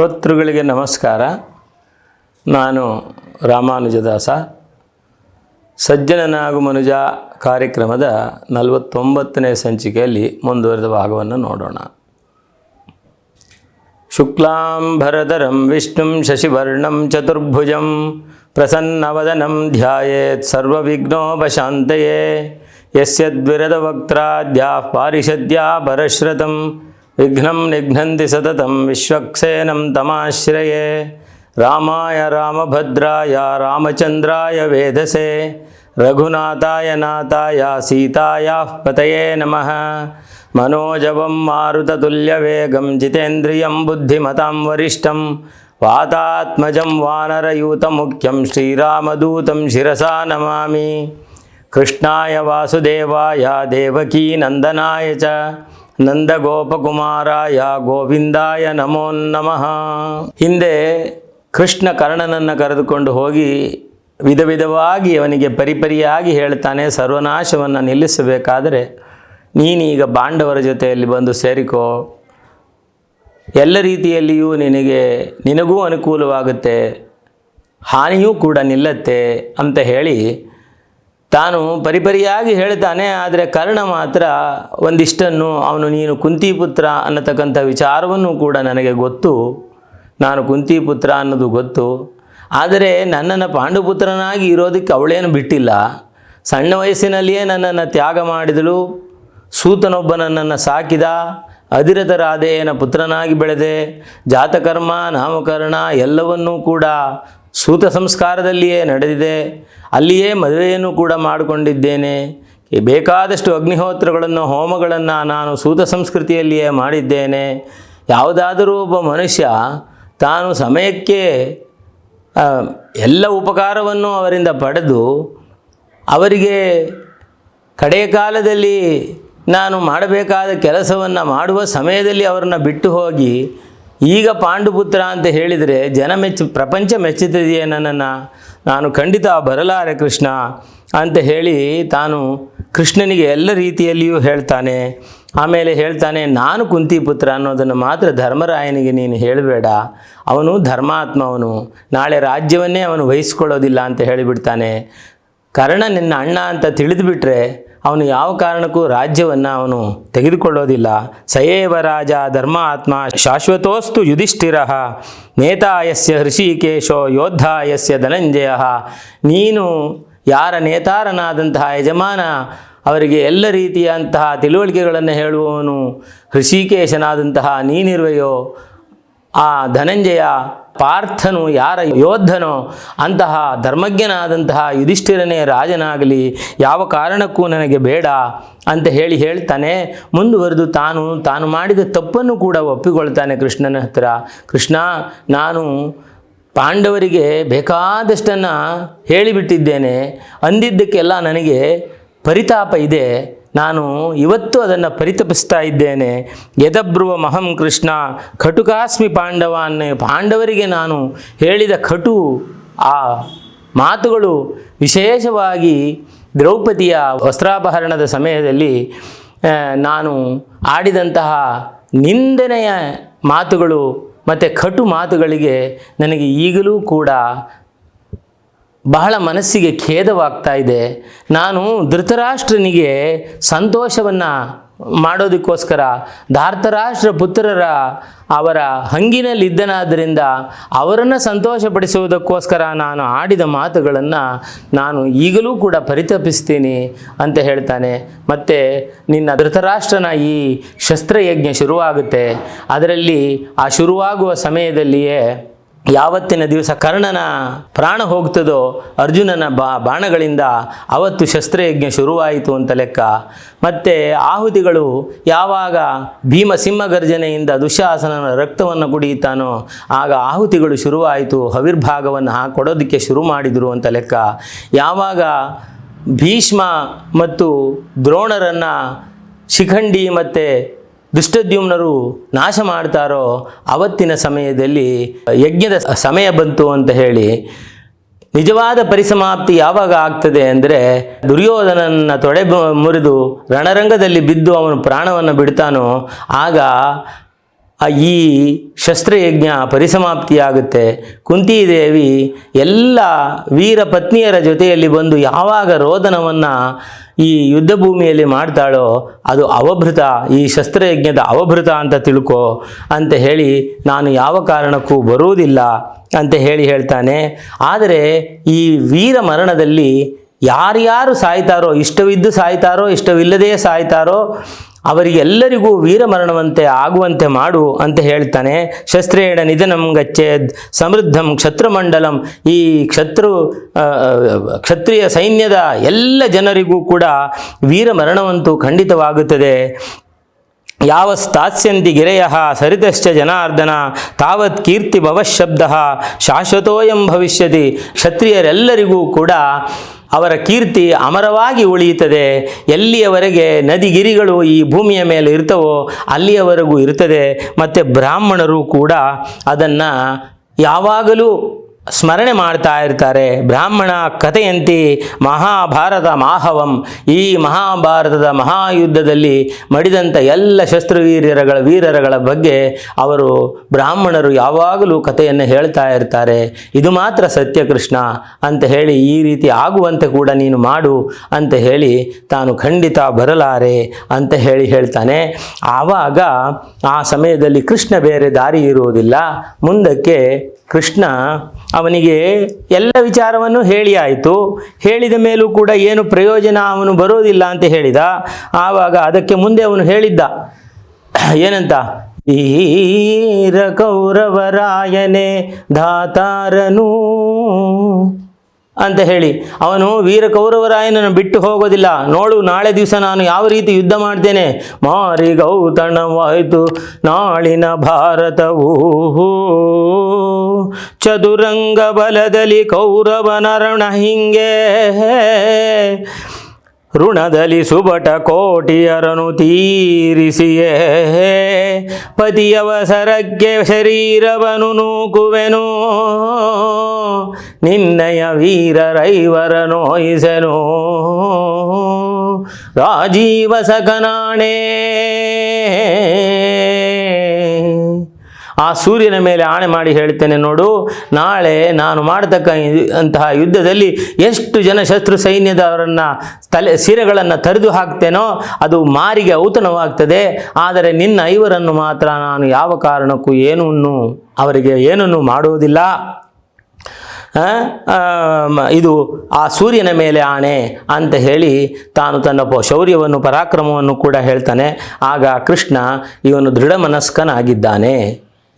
ಶ್ರೋತೃಗಳಿಗೆ ನಮಸ್ಕಾರ. ನಾನು ರಾಮಾನುಜದಾಸ. ಸಜ್ಜನನಾಗು ಮನುಜ ಕಾರ್ಯಕ್ರಮದ ನಲವತ್ತೊಂಬತ್ತನೇ ಸಂಚಿಕೆಯಲ್ಲಿ ಮುಂದುವರೆದ ಭಾಗವನ್ನು ನೋಡೋಣ. ಶುಕ್ಲಾಂಬರಧರಂ ವಿಷ್ಣುಂ ಶಶಿವರ್ಣಂ ಚತುರ್ಭುಜಂ ಪ್ರಸನ್ನವದನಂ ಧ್ಯಾಯೇತ್ ಸರ್ವವಿಘ್ನೋಪಶಾಂತಯೇ. ಯಸ್ಯದ್ವಿರದವಕ್ತ್ರಾದ್ಯಾಃ ಪಾರಿಷದ್ಯಾ ಪರಶ್ರತಂ విఘ్నం నిఘ్నంది సతతం విశ్వక్సేనం తమాశ్రయే. రామాయ రామభద్రాయ రామచంద్రాయ వేదసే. రఘునాథాయ నాథాయ సీతాయా పతయే నమ. మనోజవం మారుతతుల్యవేగం జితేంద్రియం బుద్ధిమతాం వరిష్టం. వాతాత్మజం వానరయూతముఖ్యం శ్రీరామదూతం శిరసా నమామి. కృష్ణాయ వాసుదేవాయ దేవకీనందనాయ చ. ನಂದಗೋಪಕುಮಾರಾಯ ಗೋವಿಂದಾಯ ನಮೋ ನಮಃ. ಹಿಂದೆ ಕೃಷ್ಣ ಕರ್ಣನನ್ನು ಕರೆದುಕೊಂಡು ಹೋಗಿ ವಿಧ ವಿಧವಾಗಿ ಅವನಿಗೆ ಪರಿಪರಿಯಾಗಿ ಹೇಳ್ತಾನೆ, ಸರ್ವನಾಶವನ್ನು ನಿಲ್ಲಿಸಬೇಕಾದರೆ ನೀನೀಗ ಬಾಂಡವರ ಜೊತೆಯಲ್ಲಿ ಬಂದು ಸೇರಿಕೋ. ಎಲ್ಲ ರೀತಿಯಲ್ಲಿಯೂ ನಿನಗೆ ನಿನಗೂ ಅನುಕೂಲವಾಗುತ್ತೆ, ಹಾನಿಯೂ ಕೂಡ ನಿಲ್ಲತ್ತೆ ಅಂತ ಹೇಳಿ ತಾನು ಪರಿಪರಿಯಾಗಿ ಹೇಳ್ತಾನೆ ಆದರೆ ಕರ್ಣ ಮಾತ್ರ ಒಂದಿಷ್ಟನ್ನು, ಅವನು ನೀನು ಕುಂತಿಪುತ್ರ ಅನ್ನತಕ್ಕಂಥ ವಿಚಾರವನ್ನು ಕೂಡ ನನಗೆ ಗೊತ್ತು. ನಾನು ಕುಂತಿಪುತ್ರ ಅನ್ನೋದು ಗೊತ್ತು. ಆದರೆ ನನ್ನನ್ನು ಪಾಂಡುಪುತ್ರನಾಗಿ ಇರೋದಕ್ಕೆ ಅವಳೇನು ಬಿಟ್ಟಿಲ್ಲ. ಸಣ್ಣ ವಯಸ್ಸಿನಲ್ಲಿಯೇ ನನ್ನನ್ನು ತ್ಯಾಗ ಮಾಡಿದಳು. ಸೂತನೊಬ್ಬ ನನ್ನನ್ನು ಸಾಕಿದ. ಅಧಿರಥ ಪುತ್ರನಾಗಿ ಬೆಳೆದೆ. ಜಾತಕರ್ಮ, ನಾಮಕರಣ ಎಲ್ಲವನ್ನೂ ಕೂಡ ಸೂತ ಸಂಸ್ಕಾರದಲ್ಲಿಯೇ ನಡೆದಿದೆ. ಅಲ್ಲಿಯೇ ಮದುವೆಯನ್ನು ಕೂಡ ಮಾಡಿಕೊಂಡಿದ್ದೇನೆ. ಬೇಕಾದಷ್ಟು ಅಗ್ನಿಹೋತ್ರಗಳನ್ನು, ಹೋಮಗಳನ್ನು ನಾನು ಸೂತ ಸಂಸ್ಕೃತಿಯಲ್ಲಿಯೇ ಮಾಡಿದ್ದೇನೆ. ಯಾವುದಾದರೂ ಒಬ್ಬ ಮನುಷ್ಯ ತಾನು ಸಮಯಕ್ಕೆ ಎಲ್ಲ ಉಪಕಾರವನ್ನು ಅವರಿಂದ ಪಡೆದು ಅವರಿಗೆ ಕಡೆಯ ಕಾಲದಲ್ಲಿ ನಾನು ಮಾಡಬೇಕಾದ ಕೆಲಸವನ್ನು ಮಾಡುವ ಸಮಯದಲ್ಲಿ ಅವರನ್ನು ಬಿಟ್ಟು ಹೋಗಿ, ಈಗ ಪಾಂಡುಪುತ್ರ ಅಂತ ಹೇಳಿದರೆ ಜನ ಮೆಚ್ಚು, ಪ್ರಪಂಚ ಮೆಚ್ಚುತ್ತಿದೆಯೇ ನನ್ನನ್ನು? ನಾನು ಖಂಡಿತ ಬರಲಾರೆ ಕೃಷ್ಣ ಅಂತ ಹೇಳಿ ತಾನು ಕೃಷ್ಣನಿಗೆ ಎಲ್ಲ ರೀತಿಯಲ್ಲಿಯೂ ಹೇಳ್ತಾನೆ. ಆಮೇಲೆ ಹೇಳ್ತಾನೆ, ನಾನು ಕುಂತಿಪುತ್ರ ಅನ್ನೋದನ್ನು ಮಾತ್ರ ಧರ್ಮರಾಯನಿಗೆ ನೀನು ಹೇಳಬೇಡ. ಅವನು ಧರ್ಮಾತ್ಮ ನಾಳೆ ರಾಜ್ಯವನ್ನೇ ಅವನು ವಹಿಸ್ಕೊಳ್ಳೋದಿಲ್ಲ, ಅಂತ ಹೇಳಿಬಿಡ್ತಾನೆ. ಕರ್ಣ ನಿನ್ನ ಅಣ್ಣ ಅಂತ ತಿಳಿದುಬಿಟ್ರೆ ಅವನು ಯಾವ ಕಾರಣಕ್ಕೂ ರಾಜ್ಯವನ್ನು ಅವನು ತೆಗೆದುಕೊಳ್ಳೋದಿಲ್ಲ. ಸಯೇವ ರಾಜ ಧರ್ಮಾತ್ಮ ಶಾಶ್ವತೋಸ್ತು ಯುಧಿಷ್ಠಿರ. ನೇತಾಯಸ್ಯ ಹೃಷಿಕೇಶೋ ಯೋದ್ಧ ಯಸ್ಯ ಧನಂಜಯ. ನೀನು ಯಾರ ನೇತಾರನಾದಂತಹ ಯಜಮಾನ, ಅವರಿಗೆ ಎಲ್ಲ ರೀತಿಯಂತಹ ತಿಳುವಳಿಕೆಗಳನ್ನು ಹೇಳುವವನು ಹೃಷಿಕೇಶನಾದಂತಹ ನೀನಿರುವೆಯೋ ಆ ಧನಂಜಯ ಪಾರ್ಥನು ಯಾರ ಯೋಧನೋ ಅಂತಹ ಧರ್ಮಜ್ಞನಾದಂತಹ ಯುಧಿಷ್ಠಿರನೇ ರಾಜನಾಗಲಿ, ಯಾವ ಕಾರಣಕ್ಕೂ ನನಗೆ ಬೇಡ ಅಂತ ಹೇಳಿ ಹೇಳ್ತಾನೆ. ಮುಂದುವರೆದು ತಾನು ತಾನು ಮಾಡಿದ ತಪ್ಪನ್ನು ಕೂಡ ಒಪ್ಪಿಕೊಳ್ತಾನೆ ಕೃಷ್ಣನ ಹತ್ರ. ಕೃಷ್ಣ, ನಾನು ಪಾಂಡವರಿಗೆ ಬೇಕಾದಷ್ಟನ್ನು ಹೇಳಿಬಿಟ್ಟಿದ್ದೇನೆ. ಅಂದಿದ್ದಕ್ಕೆಲ್ಲ ನನಗೆ ಪರಿತಾಪ ಇದೆ. ನಾನು ಇವತ್ತು ಅದನ್ನು ಪರಿತಪಿಸ್ತಾ ಇದ್ದೇನೆ. ಯದಬ್ರುವ ಮಹಂ ಕೃಷ್ಣ ಕಟುಕಾಸ್ಮಿ ಪಾಂಡವಾನ್ ಪಾಂಡವರಿಗೆ ನಾನು ಹೇಳಿದ ಖಟು, ಆ ಮಾತುಗಳು ವಿಶೇಷವಾಗಿ ದ್ರೌಪದಿಯ ವಸ್ತ್ರಾಪಹರಣದ ಸಮಯದಲ್ಲಿ ನಾನು ಆಡಿದಂತಹ ನಿಂದನೆಯ ಮಾತುಗಳು ಮತ್ತು ಕಟು ಮಾತುಗಳಿಗೆ ನನಗೆ ಈಗಲೂ ಕೂಡ ಬಹಳ ಮನಸ್ಸಿಗೆ ಖೇದವಾಗ್ತಾ ಇದೆ. ನಾನು ಧೃತರಾಷ್ಟ್ರನಿಗೆ ಸಂತೋಷವನ್ನು ಮಾಡೋದಕ್ಕೋಸ್ಕರ ಧಾರ್ತರಾಷ್ಟ್ರ ಪುತ್ರರ ಅವರ ಹಂಗಿನಲ್ಲಿದ್ದನಾದ್ದರಿಂದ ಅವರನ್ನು ಸಂತೋಷಪಡಿಸುವುದಕ್ಕೋಸ್ಕರ ನಾನು ಆಡಿದ ಮಾತುಗಳನ್ನು ನಾನು ಈಗಲೂ ಕೂಡ ಪರಿತಪಿಸ್ತೀನಿ ಅಂತ ಹೇಳ್ತಾನೆ. ಮತ್ತು ನಿನ್ನ ಧೃತರಾಷ್ಟ್ರನ ಈ ಶಸ್ತ್ರಯಜ್ಞ ಶುರುವಾಗುತ್ತೆ. ಅದರಲ್ಲಿ ಆ ಶುರುವಾಗುವ ಸಮಯದಲ್ಲಿಯೇ ಯಾವತ್ತಿನ ದಿವಸ ಕರ್ಣನ ಪ್ರಾಣ ಹೋಗ್ತದೋ ಅರ್ಜುನನ ಬಾ ಬಾಣಗಳಿಂದ ಅವತ್ತು ಶಸ್ತ್ರಯಜ್ಞ ಶುರುವಾಯಿತು ಅಂತ ಲೆಕ್ಕ. ಮತ್ತು ಆಹುತಿಗಳು ಯಾವಾಗ ಭೀಮ ಸಿಂಹಗರ್ಜನೆಯಿಂದ ರಕ್ತವನ್ನು ಕುಡಿಯುತ್ತಾನೋ ಆಗ ಆಹುತಿಗಳು ಶುರುವಾಯಿತು, ಹವಿರ್ಭಾಗವನ್ನು ಹಾಕೊಡೋದಕ್ಕೆ ಶುರು ಮಾಡಿದರು ಅಂತ ಲೆಕ್ಕ. ಯಾವಾಗ ಭೀಷ್ಮ ಮತ್ತು ದ್ರೋಣರನ್ನು ಶಿಖಂಡಿ ಮತ್ತು ದುಷ್ಟದ್ಯುಮ್ನರು ನಾಶ ಮಾಡ್ತಾರೋ ಅವತ್ತಿನ ಸಮಯದಲ್ಲಿ ಯಜ್ಞದ ಸಮಯ ಬಂತು ಅಂತ ಹೇಳಿ ನಿಜವಾದ ಪರಿಸಮಾಪ್ತಿ ಯಾವಾಗ ಆಗ್ತದೆ ಅಂದರೆ ದುರ್ಯೋಧನನ ತೊಡೆ ಮುರಿದು ರಣರಂಗದಲ್ಲಿ ಬಿದ್ದು ಅವನು ಪ್ರಾಣವನ್ನು ಬಿಡ್ತಾನೋ ಆಗ ಈ ಶಸ್ತ್ರಯಜ್ಞ ಪರಿಸಮಾಪ್ತಿಯಾಗುತ್ತೆ. ಕುಂತಿದೇವಿ ಎಲ್ಲ ವೀರ ಪತ್ನಿಯರ ಜೊತೆಯಲ್ಲಿ ಬಂದು ಯಾವಾಗ ರೋದನವನ್ನು ಈ ಯುದ್ಧ ಭೂಮಿಯಲ್ಲಿ ಮಾಡ್ತಾಳೋ ಅದು ಅವಭೃತ, ಈ ಶಸ್ತ್ರಯಜ್ಞದ ಅವಭೃತ ಅಂತ ತಿಳ್ಕೊ ಅಂತ ಹೇಳಿ ನಾನು ಯಾವ ಕಾರಣಕ್ಕೂ ಬರುವುದಿಲ್ಲ ಅಂತ ಹೇಳಿ ಹೇಳ್ತಾನೆ. ಆದರೆ ಈ ವೀರ ಮರಣದಲ್ಲಿ ಯಾರ್ಯಾರು ಸಾಯ್ತಾರೋ, ಇಷ್ಟವಿದ್ದು ಸಾಯ್ತಾರೋ ಇಷ್ಟವಿಲ್ಲದೆಯೇ ಸಾಯ್ತಾರೋ ಅವರಿಗೆಲ್ಲರಿಗೂ ವೀರಮರಣವಂತೆ ಆಗುವಂತೆ ಮಾಡು ಅಂತ ಹೇಳ್ತಾನೆ. ಶಸ್ತ್ರೇಣ ನಿಧನಂ ಗಚ್ಚೇದ್ ಸಮೃದ್ಧಂ ಕ್ಷತ್ರಮಂಡಲಂ. ಈ ಕ್ಷತ್ರು ಕ್ಷತ್ರಿಯ ಸೈನ್ಯದ ಎಲ್ಲ ಜನರಿಗೂ ಕೂಡ ವೀರಮರಣವಂತೂ ಖಂಡಿತವಾಗುತ್ತದೆ. ಯಾವ ಸ್ಥಾಸ್ಯಂತಿ ಗಿರೆಯ ಸರಿತಶ್ಚ ಜನಾರ್ದನ, ತಾವತ್ ಕೀರ್ತಿ ಭವಶಬ್ದ ಶಾಶ್ವತೋಯಂ ಭವಿಷ್ಯತಿ. ಕ್ಷತ್ರಿಯರೆಲ್ಲರಿಗೂ ಕೂಡ ಅವರ ಕೀರ್ತಿ ಅಮರವಾಗಿ ಉಳಿಯುತ್ತದೆ. ಎಲ್ಲಿಯವರೆಗೆ ನದಿಗಿರಿಗಳು ಈ ಭೂಮಿಯ ಮೇಲೆ ಇರ್ತವೋ ಅಲ್ಲಿಯವರೆಗೂ ಇರ್ತದೆ. ಮತ್ತು ಬ್ರಾಹ್ಮಣರು ಕೂಡ ಅದನ್ನು ಯಾವಾಗಲೂ ಸ್ಮರಣೆ ಮಾಡ್ತಾ ಇರ್ತಾರೆ. ಬ್ರಾಹ್ಮಣ ಕಥೆಯಂತಿ ಮಹಾಭಾರತ ಮಾಹವಂ. ಈ ಮಹಾಭಾರತದ ಮಹಾಯುದ್ಧದಲ್ಲಿ ಮಡಿದಂಥ ಎಲ್ಲ ಶಸ್ತ್ರವೀರ್ಯರಗಳ ವೀರರಗಳ ಬಗ್ಗೆ ಅವರು ಬ್ರಾಹ್ಮಣರು ಯಾವಾಗಲೂ ಕಥೆಯನ್ನು ಹೇಳ್ತಾ ಇರ್ತಾರೆ. ಇದು ಮಾತ್ರ ಸತ್ಯ ಕೃಷ್ಣ ಅಂತ ಹೇಳಿ ಈ ರೀತಿ ಆಗುವಂತೆ ಕೂಡ ನೀನು ಮಾಡು ಅಂತ ಹೇಳಿ ತಾನು ಖಂಡಿತ ಬರಲಾರೆ ಅಂತ ಹೇಳಿ ಹೇಳ್ತಾನೆ. ಆವಾಗ ಆ ಸಮಯದಲ್ಲಿ ಕೃಷ್ಣ ಬೇರೆ ದಾರಿ ಇರುವುದಿಲ್ಲ. ಮುಂದಕ್ಕೆ ಕೃಷ್ಣ ಅವನಿಗೆ ಎಲ್ಲ ವಿಚಾರವನ್ನು ಹೇಳಿ ಆಯಿತು. ಹೇಳಿದ ಮೇಲೂ ಕೂಡ ಏನು ಪ್ರಯೋಜನ ಅವನು ಬರೋದಿಲ್ಲ ಅಂತ ಹೇಳಿದ. ಆವಾಗ ಅದಕ್ಕೆ ಮುಂದೆ ಅವನು ಹೇಳಿದ್ದ. ಏನಂತ? ವೀರ ಕೌರವರಾಯನೆ ಧಾತಾರನು. ಅಂತ ಹೇಳಿ, ಅವನು ವೀರ ಕೌರವರಾಯನನ್ನು ಬಿಟ್ಟು ಹೋಗೋದಿಲ್ಲ. ನೋಡು, ನಾಳೆ ದಿವಸ ನಾನು ಯಾವ ರೀತಿ ಯುದ್ಧ ಮಾಡ್ತೇನೆ? ಮಾರಿ ಗೌತಣವಾಯಿತು, ನಾಳಿನ ಭಾರತವು. ಚದುರಂಗ ಬಲದಲ್ಲಿ ಕೌರವನರಣ ಹಿಂಗೆ ಋಣದಲ್ಲಿ ಸುಬಟ ಕೋಟಿಯರನು ತೀರಿಸಿಯೇ. ಪತಿಯವಸರಕ್ಕೆ ಶರೀರವನು ನೂಕುವೆನು. ನಿನ್ನಯ ವೀರರೈವರ ನೋಯಿಸನು ರಾಜೀವ ಸಕನಾಣೆ ಆ ಸೂರ್ಯನ ಮೇಲೆ ಆಣೆ ಮಾಡಿ ಹೇಳ್ತೇನೆ ನೋಡು, ನಾಳೆ ನಾನು ಮಾಡತಕ್ಕ ಅಂತಹ ಯುದ್ಧದಲ್ಲಿ ಎಷ್ಟು ಜನ ಶತ್ರು ಸೈನ್ಯದವರನ್ನು ತಲೆ ಸಿರೆಗಳನ್ನು ತರಿದು ಹಾಕ್ತೇನೋ ಅದು ಮಾರಿಗೆ ಔತಣವಾಗ್ತದೆ, ಆದರೆ ನಿನ್ನ ಐವರನ್ನು ಮಾತ್ರ ನಾನು ಯಾವ ಕಾರಣಕ್ಕೂ ಏನನ್ನು, ಅವರಿಗೆ ಏನನ್ನು ಮಾಡುವುದಿಲ್ಲ. ಇದು ಆ ಸೂರ್ಯನ ಮೇಲೆ ಆಣೆ ಅಂತ ಹೇಳಿ ತಾನು ತನ್ನ ಶೌರ್ಯವನ್ನು, ಪರಾಕ್ರಮವನ್ನು ಕೂಡ ಹೇಳ್ತಾನೆ. ಆಗ ಕೃಷ್ಣ ಇವನು ದೃಢ ಮನಸ್ಕನಾಗಿದ್ದಾನೆ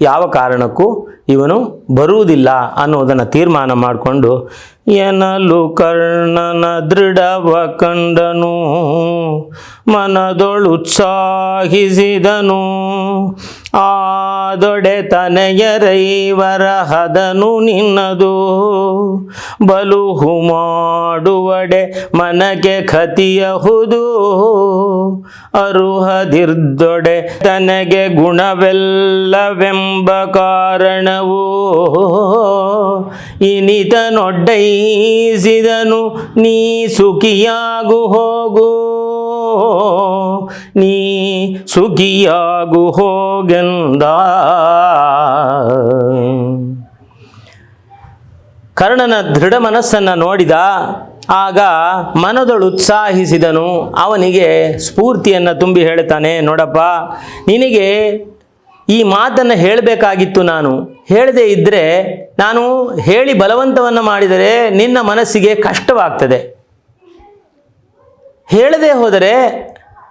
ಯಾವ ಕಾರಣಕ್ಕೂ ಇವನು ಬರುವುದಿಲ್ಲ ಅನ್ನೋದನ್ನು ತೀರ್ಮಾನ ಮಾಡಿಕೊಂಡು, ಎನಲು ಕರ್ಣನ ದೃಢವ ಕಂಡನು ಆದೊಡೆ ತನೆಯರೈವರ ಹದನು ನಿನ್ನದು, ಬಲುಹು ಮಾಡುವಡೆ ಮನಗೆ ಖತಿಯಹುದು, ಅರುಹದಿರ್ದೊಡೆ ತನಗೆ ಗುಣವೆಲ್ಲವೆಂಬ ಕಾರಣವು ಇನಿತನೊಡ್ಡೈಸಿದನು ನೀ ಸುಖಿಯಾಗು ಹೋಗು. ನೀ ಸುಖಿಯಾಗು ಹೋಗೆಂದ. ಕರ್ಣನ ದೃಢ ಮನಸ್ಸನ್ನು ನೋಡಿದ, ಆಗ ಮನದೊಳು ಉತ್ಸಾಹಿಸಿದನು. ಅವನಿಗೆ ಸ್ಫೂರ್ತಿಯನ್ನು ತುಂಬಿ ಹೇಳ್ತಾನೆ, ನೋಡಪ್ಪ, ನಿನಗೆ ಈ ಮಾತನ್ನು ಹೇಳಬೇಕಾಗಿತ್ತು ನಾನು. ಹೇಳದೇ ಇದ್ದರೆ ನಾನು ಹೇಳಿ ಬಲವಂತವನ್ನು ಮಾಡಿದರೆ ನಿನ್ನ ಮನಸ್ಸಿಗೆ ಕಷ್ಟವಾಗ್ತದೆ. ಹೇಳದೆ ಹೋದರೆ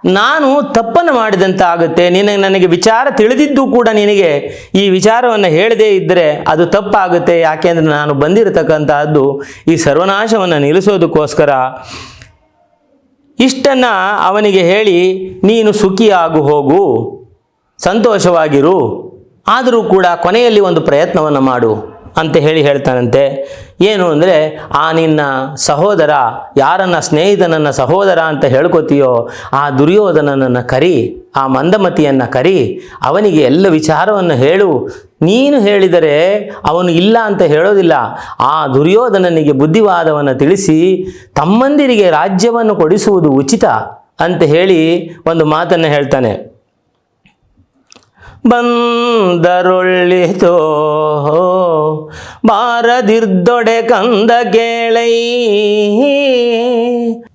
ನಾನು ತಪ್ಪನ್ನು ಮಾಡಿದಂತ ಆಗುತ್ತೆ ನಿನಗೆ ನನಗೆ ವಿಚಾರ ತಿಳಿದಿದ್ದು ಕೂಡ ನಿನಗೆ ಈ ವಿಚಾರವನ್ನು ಹೇಳದೇ ಇದ್ದರೆ ಅದು ತಪ್ಪಾಗುತ್ತೆ. ಯಾಕೆಂದರೆ ನಾನು ಬಂದಿರತಕ್ಕಂತಹದ್ದು ಈ ಸರ್ವನಾಶವನ್ನು ನಿಲ್ಲಿಸೋದಕ್ಕೋಸ್ಕರ. ಇಷ್ಟನ್ನು ಅವನಿಗೆ ಹೇಳಿ, ನೀನು ಸುಖಿಯಾಗು ಹೋಗು. ಸಂತೋಷವಾಗಿರು. ಆದರೂ ಕೂಡ ಕೊನೆಯಲ್ಲಿ ಒಂದು ಪ್ರಯತ್ನವನ್ನು ಮಾಡು ಅಂತ ಹೇಳಿ ಹೇಳ್ತಾನಂತೆ. ಏನು ಅಂದರೆ, ಆ ನಿನ್ನ ಸಹೋದರ ಯಾರನ್ನ ಸ್ನೇಹಿತನನ್ನ ಸಹೋದರ ಅಂತ ಹೇಳ್ಕೊತೀಯೋ, ಆ ದುರ್ಯೋಧನನನ್ನು ಕರಿ, ಆ ಮಂದಮತಿಯನ್ನು ಕರಿ, ಅವನಿಗೆ ಎಲ್ಲ ವಿಚಾರವನ್ನು ಹೇಳು. ನೀನು ಹೇಳಿದರೆ ಅವನು ಇಲ್ಲ ಅಂತ ಹೇಳೋದಿಲ್ಲ. ಆ ದುರ್ಯೋಧನನಿಗೆ ಬುದ್ಧಿವಾದವನ್ನು ತಿಳಿಸಿ, ತಮ್ಮಂದಿರಿಗೆ ರಾಜ್ಯವನ್ನು ಕೊಡಿಸುವುದು ಉಚಿತ ಅಂತ ಹೇಳಿ ಒಂದು ಮಾತನ್ನು ಹೇಳ್ತಾನೆ. ಬಂದರೊಳ್ಳಿತೋ? ಬಾರದಿರ್ದೊಡೆ ಕಂದ ಕೇಳೈ.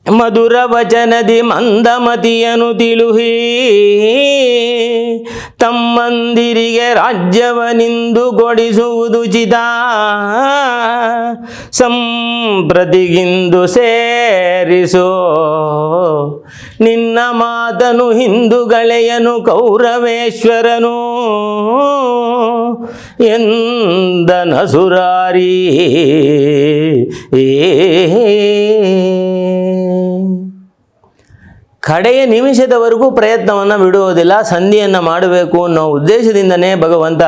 ಮಧುರ ವಚನದಿ ಮಂದಮತಿಯನು ತಿಳುಹಿ. ತಮ್ಮಂದಿರಿಗೆ ರಾಜ್ಯವನಿಂದು ಕೊಡಿಸುವುದು ಚಿತ ಸಂಪ್ರತಿಗಿಂದು ಸೇರಿಸೋ ನಿನ್ನ ಮಾತನು ಹಿಂದುಗಳೆಯನು ಕೌರವೇಶ್ವರನು. ಎಂದನ ಸುರಾರಿ ಕಡೆಯ ನಿಮಿಷದವರೆಗೂ ಪ್ರಯತ್ನವನ್ನು ಬಿಡುವುದಿಲ್ಲ, ಸಂಧಿಯನ್ನು ಮಾಡಬೇಕು ಅನ್ನೋ ಉದ್ದೇಶದಿಂದನೇ ಭಗವಂತ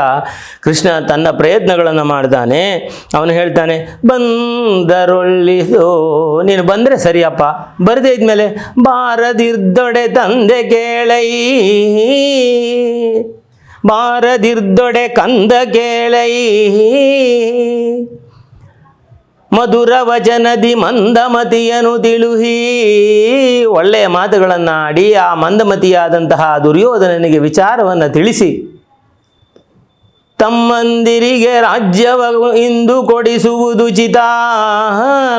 ಕೃಷ್ಣ ತನ್ನ ಪ್ರಯತ್ನಗಳನ್ನು ಮಾಡ್ತಾನೆ ಅವನು ಹೇಳ್ತಾನೆ ಬಂದರೊಳ್ಳಿಸೋ ನೀನು ಬಂದರೆ ಸರಿಯಪ್ಪ, ಬರದೇ ಇದ್ಮೇಲೆ ಬಾರದಿರ್ದೊಡೆ ತಂದೆ ಕೇಳೈ ಬಾರದಿರ್ದೊಡೆ ಕಂದ ಕೇಳೈ. ಮಧುರ ವಚನದಿ ಮಂದಮತಿಯನು ತಿಳುಹಿ. ಒಳ್ಳೆಯ ಮಾತುಗಳನ್ನು ಆಡಿ ಆ ಮಂದಮತಿಯಾದಂತಹ ದುರ್ಯೋಧನನಿಗೆ ವಿಚಾರವನ್ನು ತಿಳಿಸಿ. ತಮ್ಮಂದಿರಿಗೆ ರಾಜ್ಯವ ಇಂದು ಕೊಡಿಸುವುದು ಚಿತ.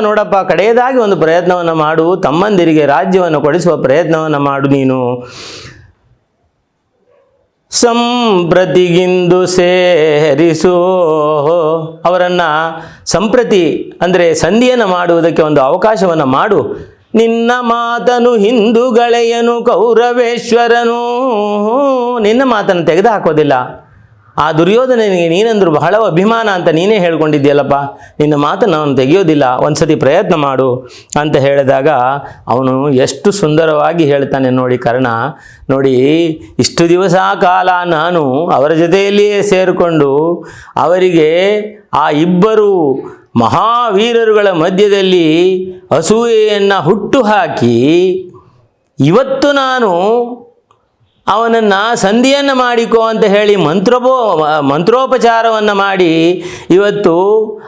ನೋಡಪ್ಪ, ಕಡೆಯದಾಗಿ ಒಂದು ಪ್ರಯತ್ನವನ್ನು ಮಾಡು. ತಮ್ಮಂದಿರಿಗೆ ರಾಜ್ಯವನ್ನು ಕೊಡಿಸುವ ಪ್ರಯತ್ನವನ್ನು ಮಾಡು ನೀನು. ಸಂಪ್ರತಿಗಿಂದು ಸೇರಿಸೋ. ಅವರನ್ನು ಸಂಪ್ರತಿ ಅಂದರೆ ಸಂಧಿಯನ್ನು ಮಾಡುವುದಕ್ಕೆ ಒಂದು ಅವಕಾಶವನ್ನು ಮಾಡು. ನಿನ್ನ ಮಾತನು ಹಿಂದೂಗಳೆಯನು, ಕೌರವೇಶ್ವರನು. ನಿನ್ನ ಮಾತನ್ನು ತೆಗೆದು ಹಾಕೋದಿಲ್ಲ ಆ ದುರ್ಯೋಧನನಿಗೆ ನೀನಂದ್ರು ಬಹಳ ಅಭಿಮಾನ ಅಂತ ನೀನೇ ಹೇಳ್ಕೊಂಡಿದ್ದೀಯಲ್ಲಪ್ಪ. ನಿನ್ನ ಮಾತನ್ನು ಅವನು ತೆಗೆಯೋದಿಲ್ಲ. ಒಂದ್ಸತಿ ಪ್ರಯತ್ನ ಮಾಡು ಅಂತ ಹೇಳಿದಾಗ ಅವನು ಎಷ್ಟು ಸುಂದರವಾಗಿ ಹೇಳ್ತಾನೆ ನೋಡಿ ಕರ್ಣ. ನೋಡಿ, ಇಷ್ಟು ದಿವಸ ಕಾಲ ನಾನು ಅವರ ಜೊತೆಯಲ್ಲಿಯೇ ಸೇರಿಕೊಂಡು ಅವರಿಗೆ ಆ ಇಬ್ಬರು ಮಹಾವೀರರುಗಳ ಮಧ್ಯದಲ್ಲಿ ಅಸೂಯೆಯನ್ನು ಹುಟ್ಟು ಹಾಕಿ ಇವತ್ತು ನಾನು ಅವನನ್ನು ಸಂಧಿಯನ್ನು ಮಾಡಿಕೋ ಅಂತ ಹೇಳಿ ಮಂತ್ರೋಪೋ, ಮಂತ್ರೋಪಚಾರವನ್ನು ಮಾಡಿ ಇವತ್ತು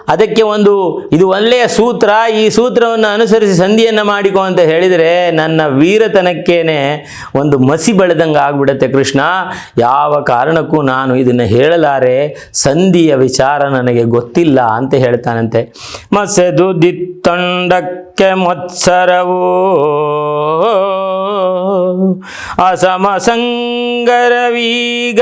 ಅದಕ್ಕೆ ಒಂದು, ಇದು ಒಳ್ಳೆಯ ಸೂತ್ರ. ಈ ಸೂತ್ರವನ್ನು ಅನುಸರಿಸಿ ಸಂಧಿಯನ್ನು ಮಾಡಿಕೋ ಅಂತ ಹೇಳಿದರೆ ನನ್ನ ವೀರತನಕ್ಕೇನೆ ಒಂದು ಮಸಿ ಬೆಳೆದಂಗೆ ಆಗ್ಬಿಡುತ್ತೆ ಕೃಷ್ಣ. ಯಾವ ಕಾರಣಕ್ಕೂ ನಾನು ಇದನ್ನು ಹೇಳಲಾರೆ. ಸಂಧಿಯ ವಿಚಾರ ನನಗೆ ಗೊತ್ತಿಲ್ಲ ಅಂತ ಹೇಳ್ತಾನಂತೆ. ಮಸೆದು ದಿತ್ತಂಡಕ್ಕೆ ಮತ್ಸರವೋ ಅಸಮ ಸಂಗರವೀಗ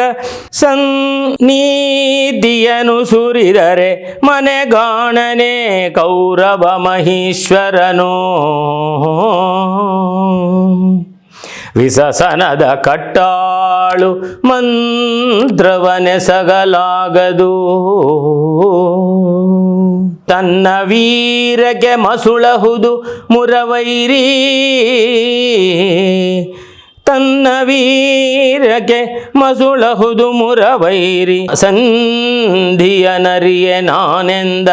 ಸನ್ನೀತಿಯನು ಸುರಿದರೆ ಮನೆಗಾಣನೆ ಕೌರವ ಮಹೇಶ್ವರನು. ವಿಸಸನದ ಕಟ್ಟಾಳು ಮಂತ್ರವನೆಸಗಲಾಗದು ತನ್ನ ವೀರಗೆ ಮಸುಳಹುದು ಮುರವೈರಿ. ತನ್ನ ವೀರಗೆ ಮಸುಳಹುದು ಮುರವೈರಿ. ಸಂಧಿಯ ನರಿಯೆ ನಾನೆಂದ.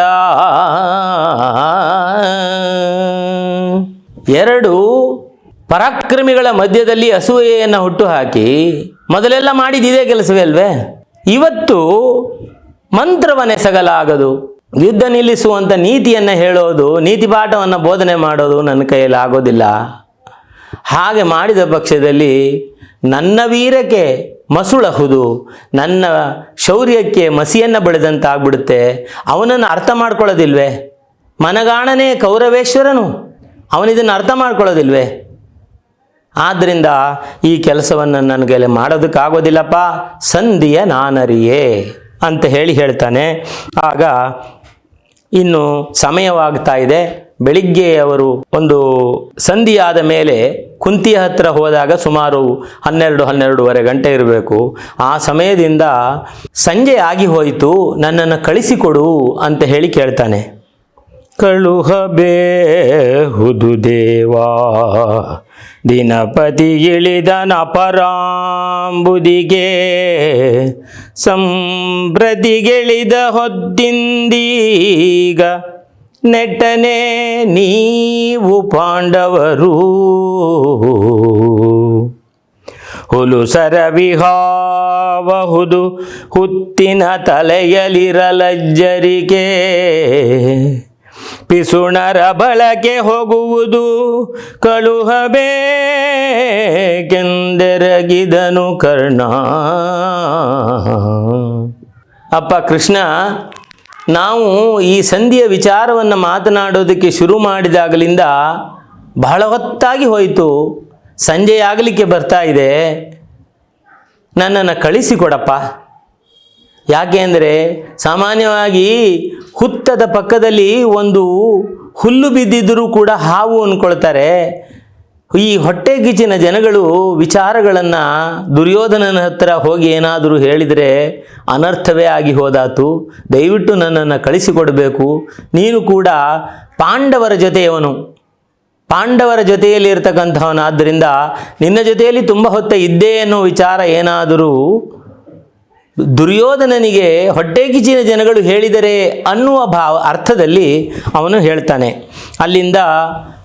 ಎರಡು ಪರಾಕ್ರಮಿಗಳ ಮಧ್ಯದಲ್ಲಿ ಅಸೂಯೆಯನ್ನು ಹುಟ್ಟುಹಾಕಿ ಮೊದಲೆಲ್ಲ ಮಾಡಿದ ಇದೇ ಕೆಲಸವೇ ಅಲ್ವೇ? ಇವತ್ತು ಮಂತ್ರವನ್ನೆಸಗಲಾಗದು ಯುದ್ಧ ನಿಲ್ಲಿಸುವಂಥ ನೀತಿಯನ್ನು ಹೇಳೋದು ನೀತಿ ಪಾಠವನ್ನು ಬೋಧನೆ ಮಾಡೋದು ನನ್ನ ಕೈಯಲ್ಲಿ ಆಗೋದಿಲ್ಲ. ಹಾಗೆ ಮಾಡಿದ ಪಕ್ಷದಲ್ಲಿ ನನ್ನ ವೀರಕ್ಕೆ ಮಸುಳಹುದು, ನನ್ನ ಶೌರ್ಯಕ್ಕೆ ಮಸಿಯನ್ನು ಬೆಳೆದಂತಾಗ್ಬಿಡುತ್ತೆ. ಅವನನ್ನು ಅರ್ಥ ಮಾಡ್ಕೊಳ್ಳೋದಿಲ್ವೇ? ಮನಗಾಣನೇ ಕೌರವೇಶ್ವರನು, ಅವನಿದನ್ನು ಅರ್ಥ ಮಾಡ್ಕೊಳ್ಳೋದಿಲ್ವೇ? ಆದ್ದರಿಂದ ಈ ಕೆಲಸವನ್ನು ನನಗೆ ಮಾಡೋದಕ್ಕಾಗೋದಿಲ್ಲಪ್ಪ, ಸಂಧಿಯ ನಾನರಿಯೇ ಅಂತ ಹೇಳಿ ಹೇಳ್ತಾನೆ. ಆಗ ಇನ್ನು ಸಮಯವಾಗ್ತಾ ಇದೆ. ಬೆಳಿಗ್ಗೆ ಅವರು ಒಂದು ಸಂಧಿಯಾದ ಮೇಲೆ ಕುಂತಿಯ ಹತ್ರ ಹೋದಾಗ ಸುಮಾರು ಹನ್ನೆರಡು, ಹನ್ನೆರಡೂವರೆ ಗಂಟೆ ಇರಬೇಕು. ಆ ಸಮಯದಿಂದ ಸಂಜೆ ಆಗಿ ಹೋಯಿತು, ನನ್ನನ್ನು ಕಳಿಸಿಕೊಡು ಅಂತ ಹೇಳಿ ಕೇಳ್ತಾನೆ. ಕಳುಹಬೇಹುದು ದೇವಾ ದಿನಪತಿ ಇಳಿದನ ಪರಾಂಬುದಿಗೆ ಸಂಪ್ರತಿಗೆಳಿದ ಹೊದ್ದಿಂದೀಗ ನೆಟ್ಟನೆ ನೀವು ಪಾಂಡವರು. ಹುಲು ಸರವಿಹಾವಹುದು ಹುತ್ತಿನ ತಲೆಯಲಿರಲಜ್ಜರಿಗೆ ಪಿಸುಣರ ಬಳಕೆ ಹೋಗುವುದು ಕಳುಹಬೇಕೆಂದೆರಗಿದನು ಕರ್ಣ. ಅಪ್ಪ ಕೃಷ್ಣ, ನಾವು ಈ ಸಂಧಿಯ ವಿಚಾರವನ್ನು ಮಾತನಾಡೋದಕ್ಕೆ ಶುರು ಮಾಡಿದಾಗಲಿಂದ ಬಹಳ ಹೊತ್ತಾಗಿ ಹೋಯಿತು. ಸಂಜೆಯಾಗಲಿಕ್ಕೆ ಬರ್ತಾ ಇದೆ. ನನ್ನನ್ನು ಕಳಿಸಿಕೊಡಪ್ಪ ಯಾಕೆ ಅಂದರೆ ಸಾಮಾನ್ಯವಾಗಿ ಹುತ್ತದ ಪಕ್ಕದಲ್ಲಿ ಒಂದು ಹುಲ್ಲು ಬಿದ್ದಿದ್ದರೂ ಕೂಡ ಹಾವು ಅಂದ್ಕೊಳ್ತಾರೆ. ಈ ಹೊಟ್ಟೆಗಿಚ್ಚಿನ ಜನಗಳು ವಿಚಾರಗಳನ್ನು ದುರ್ಯೋಧನನ ಹತ್ತಿರ ಹೋಗಿ ಏನಾದರೂ ಹೇಳಿದರೆ ಅನರ್ಥವೇ ಆಗಿ ಹೋದಾತು. ದಯವಿಟ್ಟು ನನ್ನನ್ನು ಕಳಿಸಿಕೊಡಬೇಕು. ನೀನು ಕೂಡ ಪಾಂಡವರ ಜೊತೆಯವನು. ಪಾಂಡವರ ಜೊತೆಯಲ್ಲಿ ಇರ್ತಕ್ಕಂಥವನಾದ್ದರಿಂದ ನಿನ್ನ ಜೊತೆಯಲ್ಲಿ ತುಂಬ ಹೊತ್ತ ಇದ್ದೇ ಅನ್ನೋ ವಿಚಾರ ಏನಾದರೂ ದುರ್ಯೋಧನನಿಗೆ ಹೊಟ್ಟೆಗಿಜಿನ ಜನಗಳು ಹೇಳಿದರೆ ಅನ್ನುವ ಭಾವ ಅರ್ಥದಲ್ಲಿ ಅವನು ಹೇಳ್ತಾನೆ. ಅಲ್ಲಿಂದ